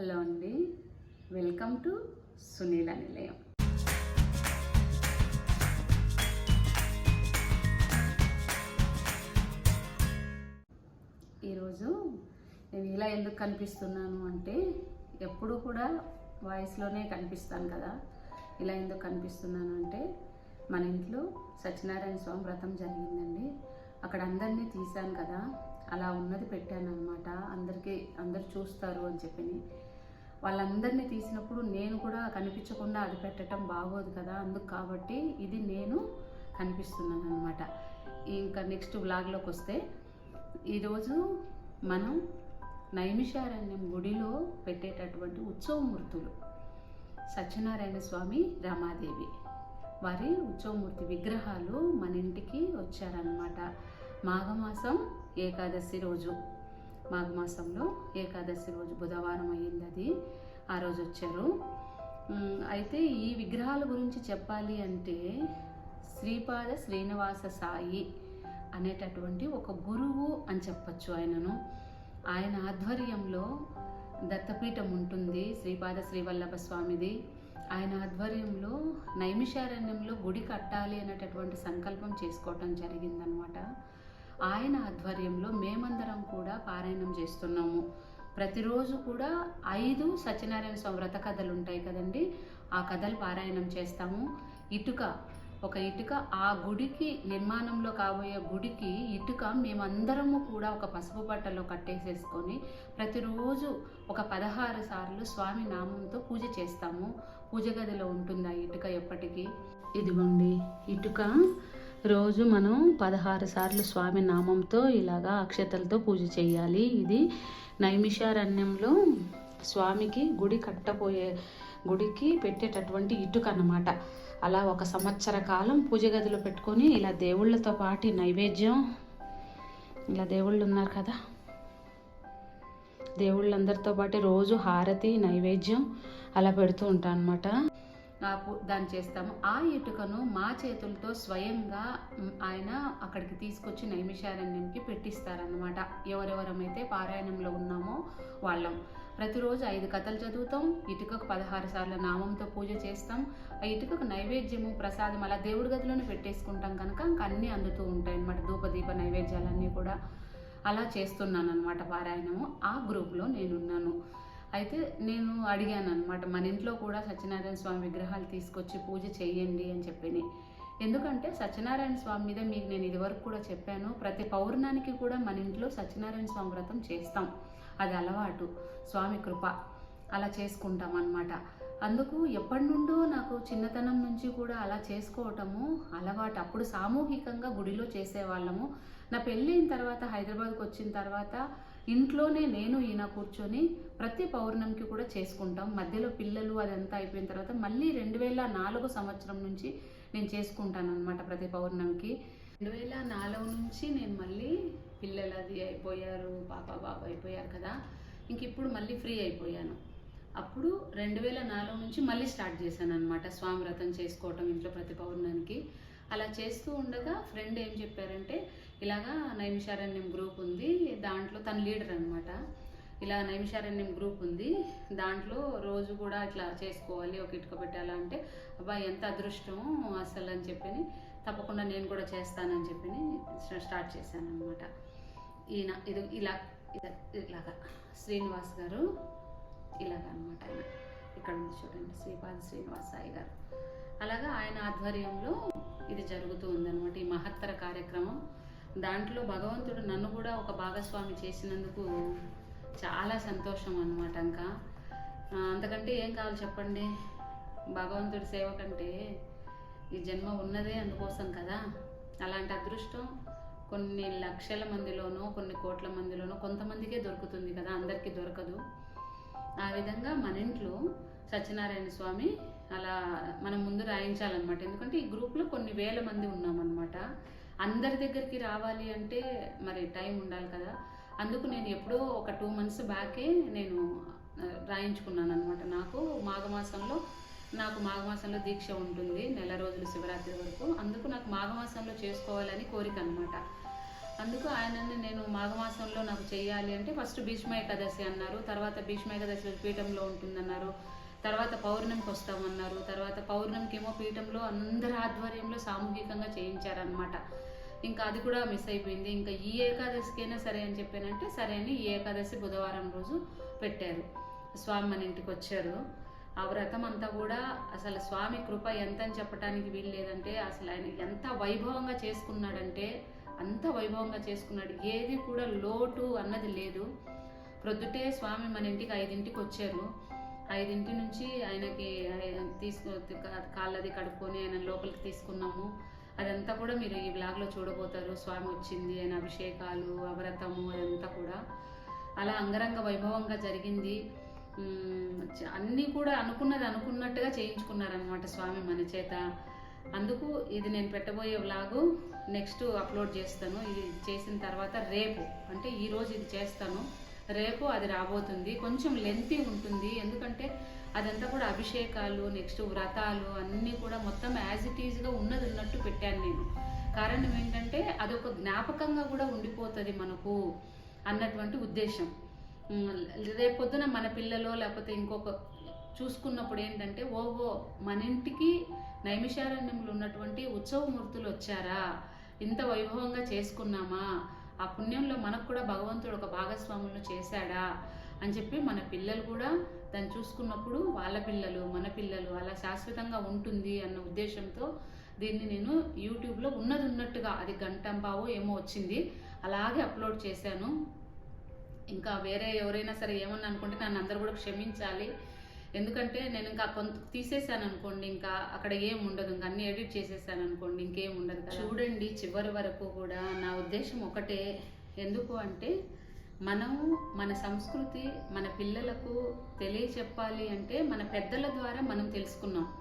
Hello అండి. Welcome to Sunila నిలయం. ఈరోజు నేను ఇలా ఎందుకు కనిపిస్తున్నాను అంటే ఎప్పుడు కూడా వాయిస్లోనే కనిపిస్తాను కదా. ఇలా ఎందుకు కనిపిస్తున్నాను అంటే మన ఇంట్లో సత్యనారాయణ స్వామి వ్రతం జరిగిందండి. అక్కడ అందరినీ తీశాను కదా. అలా ఉన్నది పెట్టాను అనమాట అందరికీ అందరు చూస్తారు అని చెప్పి వాళ్ళందరినీ తీసినప్పుడు నేను కూడా కనిపించకుండా అది పెట్టడం బాగోదు కదా అందుకు కాబట్టి ఇది నేను కనిపిస్తున్నాను అనమాట ఇంకా నెక్స్ట్ బ్లాగ్లోకి వస్తే ఈరోజు మనం నైమిషారణ్యం గుడిలో పెట్టేటటువంటి ఉత్సవమూర్తులు సత్యనారాయణ స్వామి రమాదేవి. వారి ఉత్సవమూర్తి విగ్రహాలు మన ఇంటికి వచ్చారనమాట మాఘమాసం ఏకాదశి రోజు. మాఘమాసంలో ఏకాదశి రోజు బుధవారం అయ్యింది అది ఆ రోజు వచ్చారు. అయితే ఈ విగ్రహాల గురించి చెప్పాలి అంటే శ్రీపాద శ్రీనివాస సాయి అనేటటువంటి ఒక గురువు అని చెప్పచ్చు ఆయనను. ఆయన ఆధ్వర్యంలో దత్తపీఠం ఉంటుంది శ్రీపాద శ్రీవల్లభ స్వామిది. ఆయన ఆధ్వర్యంలో నైమిషారణ్యంలో గుడి కట్టాలి అనేటటువంటి సంకల్పం చేసుకోవటం జరిగిందనమాట ఆయన ఆధ్వర్యంలో మేమందరం కూడా పారాయణం చేస్తున్నాము. ప్రతిరోజు కూడా ఐదు సత్యనారాయణ స్వామి వ్రత కథలు ఉంటాయి కదండి. ఆ కథలు పారాయణం చేస్తాము. ఇటుక ఒక ఇటుక ఆ గుడికి నిర్మాణంలో కాబోయే గుడికి ఇటుక మేమందరము కూడా ఒక పసుపు బట్టలో కట్టేసేసుకొని ప్రతిరోజు ఒక పదహారు సార్లు స్వామి నామంతో పూజ చేస్తాము. పూజ గదిలో ఉంటుంది ఆ ఇటుక ఎప్పటికీ? ఇదిగోండి ఇటుక. రోజు మనం పదహారు సార్లు స్వామి నామంతో ఇలాగా అక్షతలతో పూజ చేయాలి. ఇది నైమిషారణ్యంలో స్వామికి గుడి కట్టబోయే గుడికి పెట్టేటటువంటి ఇటుక అన్నమాట. అలా ఒక సంవత్సర కాలం పూజ గదిలో పెట్టుకొని ఇలా దేవుళ్ళతో పాటు నైవేద్యం ఇలా దేవుళ్ళు ఉన్నారు కదా. దేవుళ్ళందరితో పాటు రోజు హారతి నైవేద్యం అలా పెడుతూ ఉంటాను అనమాట దాన్ని చేస్తాము. ఆ ఇటుకను మా చేతులతో స్వయంగా ఆయన అక్కడికి తీసుకొచ్చి నైమిషారణ్యంకి పెట్టిస్తారనమాట ఎవరెవరమైతే పారాయణంలో ఉన్నామో వాళ్ళం. ప్రతిరోజు ఐదు కథలు చదువుతాం. ఇటుకకు పదహారు సార్లు నామంతో పూజ చేస్తాం. ఆ ఇటుకకు నైవేద్యము ప్రసాదం అలా దేవుడి గదిలోనే పెట్టేసుకుంటాం కనుక ఇంకా అన్నీ అందుతూ ఉంటాయి అన్నమాట ధూపదీప నైవేద్యాలన్నీ కూడా అలా చేస్తున్నాను అనమాట పారాయణము. ఆ గ్రూప్లో నేనున్నాను. అయితే నేను అడిగాను అనమాట మన ఇంట్లో కూడా సత్యనారాయణ స్వామి విగ్రహాలు తీసుకొచ్చి పూజ చేయండి అని చెప్పి ఎందుకంటే సత్యనారాయణ స్వామి మీద మీకు నేను ఇదివరకు కూడా చెప్పాను ప్రతి పౌర్ణానికి కూడా మన ఇంట్లో సత్యనారాయణ స్వామి వ్రతం చేస్తాం. అది అలవాటు స్వామి కృప. అలా చేసుకుంటాం అనమాట అందుకు ఎప్పటి నుండో నాకు చిన్నతనం నుంచి కూడా అలా చేసుకోవటము అలవాటు. అప్పుడు సామూహికంగా గుడిలో చేసేవాళ్ళము. నా పెళ్ళైన తర్వాత హైదరాబాద్కి వచ్చిన తర్వాత ఇంట్లోనే నేను ఈయన కూర్చొని ప్రతి పౌర్ణమికి కూడా చేసుకుంటాం. మధ్యలో పిల్లలు అదంతా అయిపోయిన తర్వాత మళ్ళీ రెండు వేల నాలుగు సంవత్సరం నుంచి నేను చేసుకుంటాను అనమాట ప్రతి పౌర్ణమికి. రెండు వేల నాలుగు నుంచి నేను మళ్ళీ పిల్లలు అది అయిపోయారు పాప బాబు అయిపోయారు కదా. ఇంక ఇప్పుడు మళ్ళీ ఫ్రీ అయిపోయాను. అప్పుడు రెండు వేల నాలుగు నుంచి మళ్ళీ స్టార్ట్ చేశాను అనమాట స్వామి వ్రతం చేసుకోవటం ఇంట్లో ప్రతి పౌర్ణానికి అలా చేస్తూ ఉండగా ఫ్రెండ్ ఏం చెప్పారంటే ఇలాగా నైమిషారణ్యం గ్రూప్ ఉంది. దాంట్లో తన లీడర్ అనమాట ఇలా నైమిషారణ్యం గ్రూప్ ఉంది. దాంట్లో రోజు కూడా ఇట్లా చేసుకోవాలి ఒక ఇటుక పెట్టాలా అంటే అబ్బా ఎంత అదృష్టం అసలు అని చెప్పని తప్పకుండా నేను కూడా చేస్తానని చెప్పి స్టార్ట్ చేశాను అనమాట ఈయన ఇది ఇలా ఇలాగా. శ్రీనివాస్ గారు ఇలాగ అనమాట ఆయన. ఇక్కడ ఉంది చూడండి శ్రీపాద శ్రీనివాస్ సాయి గారు. అలాగా ఆయన ఆధ్వర్యంలో ఇది జరుగుతూ ఉందన్నమాట. ఈ మహత్తర కార్యక్రమం. దాంట్లో భగవంతుడు నన్ను కూడా ఒక భాగస్వామి చేసినందుకు చాలా సంతోషం అనమాట ఇంకా అంతకంటే ఏం కావాలి చెప్పండి? భగవంతుడి సేవ కంటే ఈ జన్మ ఉన్నదే అందుకోసం కదా. అలాంటి అదృష్టం కొన్ని లక్షల మందిలోనో కొన్ని కోట్ల మందిలోనో కొంతమందికే దొరుకుతుంది కదా అందరికీ దొరకదు. ఆ విధంగా మన ఇంట్లో సత్యనారాయణ స్వామి అలా మనం ముందు రాయించాలన్నమాట. ఎందుకంటే ఈ గ్రూప్లో కొన్ని వేల మంది ఉన్నామన్నమాట. అందరి దగ్గరికి రావాలి అంటే మరి టైం ఉండాలి కదా. అందుకు నేను ఎప్పుడో ఒక టూ మంత్స్ బ్యాకే నేను రాయించుకున్నాను అనమాట నాకు మాఘమాసంలో నాకు మాఘమాసంలో దీక్ష ఉంటుంది నెల రోజులు శివరాత్రి వరకు. అందుకు నాకు మాఘమాసంలో చేసుకోవాలని కోరిక అనమాట అందుకు ఆయనని నేను మాఘమాసంలో నాకు చేయాలి అంటే ఫస్ట్ భీష్మ ఏకాదశి అన్నారు. తర్వాత భీష్మ ఏకాదశి పీఠంలో ఉంటుందన్నారు. తర్వాత పౌర్ణమికి వస్తామన్నారు. తర్వాత పౌర్ణమికి ఏమో పీఠంలో అందరి ఆధ్వర్యంలో సామూహికంగా చేయించారనమాట ఇంకా అది కూడా మిస్ అయిపోయింది. ఇంకా ఈ ఏకాదశికైనా సరే అని చెప్పానంటే సరే అని ఈ ఏకాదశి బుధవారం రోజు పెట్టారు. స్వామి మన ఇంటికి వచ్చారు. ఆ వ్రతం అంతా కూడా అసలు స్వామి కృప ఎంత అని చెప్పడానికి వీలు లేదంటే అసలు ఆయన ఎంత వైభవంగా చేసుకున్నాడంటే అంత వైభవంగా చేసుకున్నాడు. ఏది కూడా లోటు అన్నది లేదు. ప్రొద్దుటే స్వామి మన ఇంటికి ఐదింటికి వచ్చారు. ఐదింటి నుంచి ఆయనకి తీసుకు కాళ్ళది కడుక్కొని ఆయన లోపలికి తీసుకున్నాము. అదంతా కూడా మీరు ఈ బ్లాగ్లో చూడబోతారు. స్వామి వచ్చింది అని అభిషేకాలు అవ్రతము అదంతా కూడా. అలా అంగరంగ వైభవంగా జరిగింది. అన్నీ కూడా అనుకున్నది అనుకున్నట్టుగా చేయించుకున్నారనమాట స్వామి మన చేత. అందుకు ఇది నేను పెట్టబోయే వ్లాగు నెక్స్ట్ అప్లోడ్ చేస్తాను. ఇది చేసిన తర్వాత రేపు అంటే ఈరోజు ఇది చేస్తాను. రేపు అది రాబోతుంది. కొంచెం లెంతీ ఉంటుంది. ఎందుకంటే అదంతా కూడా అభిషేకాలు నెక్స్ట్ వ్రతాలు అన్నీ కూడా మొత్తం యాజ్ ఇట్ ఈజ్గా ఉన్నది ఉన్నట్టు పెట్టాను నేను. కారణం ఏంటంటే అదొక జ్ఞాపకంగా కూడా ఉండిపోతుంది మనకు అన్నటువంటి ఉద్దేశం. రేపొద్దున మన పిల్లలో లేకపోతే ఇంకొక చూసుకున్నప్పుడు ఏంటంటే ఓహో మన ఇంటికి నైమిషారణ్యంలో ఉన్నటువంటి ఉత్సవమూర్తులు వచ్చారా? ఇంత వైభవంగా చేసుకున్నామా? ఆ పుణ్యంలో మనకు కూడా భగవంతుడు ఒక భాగస్వాములను చేశాడా? అని చెప్పి మన పిల్లలు కూడా దాన్ని చూసుకున్నప్పుడు వాళ్ళ పిల్లలు మన పిల్లలు అలా శాశ్వతంగా ఉంటుంది అన్న ఉద్దేశంతో దీన్ని నేను యూట్యూబ్లో ఉన్నది ఉన్నట్టుగా అది గంటంబావో ఏమో వచ్చింది. అలాగే అప్లోడ్ చేశాను. ఇంకా వేరే ఎవరైనా సరే ఏమన్నా అనుకుంటే నన్ను అందరూ కూడా క్షమించాలి. ఎందుకంటే నేను ఇంకా కొంత తీసేసాను అనుకోండి ఇంకా అక్కడ ఏం ఉండదు ఇంకా అన్ని ఎడిట్ చేసేసాను అనుకోండి ఇంకేం ఉండదు చూడండి చివరి వరకు కూడా నా ఉద్దేశం ఒకటే. ఎందుకు అంటే మనం మన సంస్కృతి మన పిల్లలకు తెలియచెప్పాలి అంటే మన పెద్దల ద్వారా మనం తెలుసుకున్నాం.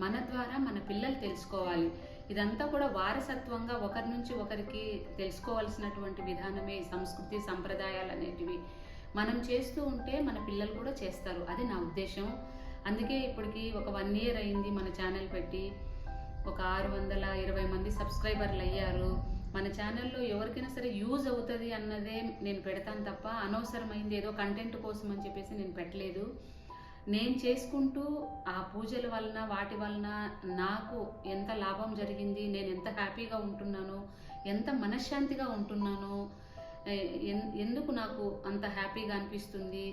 మన ద్వారా మన పిల్లలు తెలుసుకోవాలి. ఇదంతా కూడా వారసత్వంగా ఒకరి నుంచి ఒకరికి తెలుసుకోవాల్సినటువంటి విధానమే సంస్కృతి సంప్రదాయాలు అనేటివి. మనం చేస్తూ ఉంటే మన పిల్లలు కూడా చేస్తారు. అది నా ఉద్దేశం. అందుకే ఇప్పటికి ఒక వన్ ఇయర్ అయింది మన ఛానల్ పెట్టి. ఒక ఆరు వందల ఇరవై మంది సబ్స్క్రైబర్లు అయ్యారు. మన ఛానల్లో ఎవరికైనా సరే యూజ్ అవుతుంది అన్నదే నేను పెడతాను తప్ప అనవసరమైంది ఏదో కంటెంట్ కోసం అని చెప్పేసి నేను పెట్టలేదు. నేను చేసుకుంటూ ఆ పూజల వలన వాటి వలన నాకు ఎంత లాభం జరిగింది నేను ఎంత హ్యాపీగా ఉంటున్నాను ఎంత మనశ్శాంతిగా ఉంటున్నాను ఎన్- ఎందుకు నాకు అంత హ్యాపీగా అనిపిస్తుంది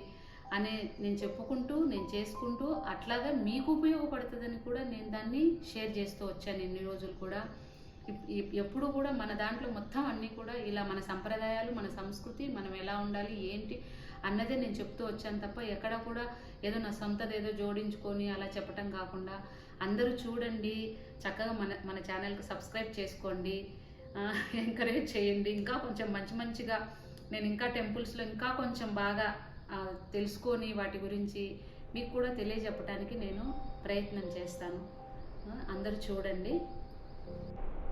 అనే నేను చెప్పుకుంటూ నేను చేసుకుంటూ అట్లాగా మీకు ఉపయోగపడుతుందని కూడా నేను దాన్ని షేర్ చేస్తూ వచ్చాను ఇన్ని రోజులు కూడా. ఎప్పుడు కూడా మన దాంట్లో మొత్తం అన్నీ కూడా ఇలా మన సంప్రదాయాలు మన సంస్కృతి మనం ఎలా ఉండాలి ఏంటి అన్నదే నేను చెప్తూ వచ్చాను తప్ప ఎక్కడ కూడా ఏదో నా సొంతది ఏదో జోడించుకొని అలా చెప్పటం కాకుండా అందరూ చూడండి చక్కగా మన మన ఛానల్కి సబ్స్క్రైబ్ చేసుకోండి ఎంకరేజ్ చేయండి. ఇంకా కొంచెం మంచి మంచిగా నేను ఇంకా టెంపుల్స్లో ఇంకా కొంచెం బాగా తెలుసుకొని వాటి గురించి మీకు కూడా తెలియజెప్పడానికి నేను ప్రయత్నం చేస్తాను. అందరూ చూడండి.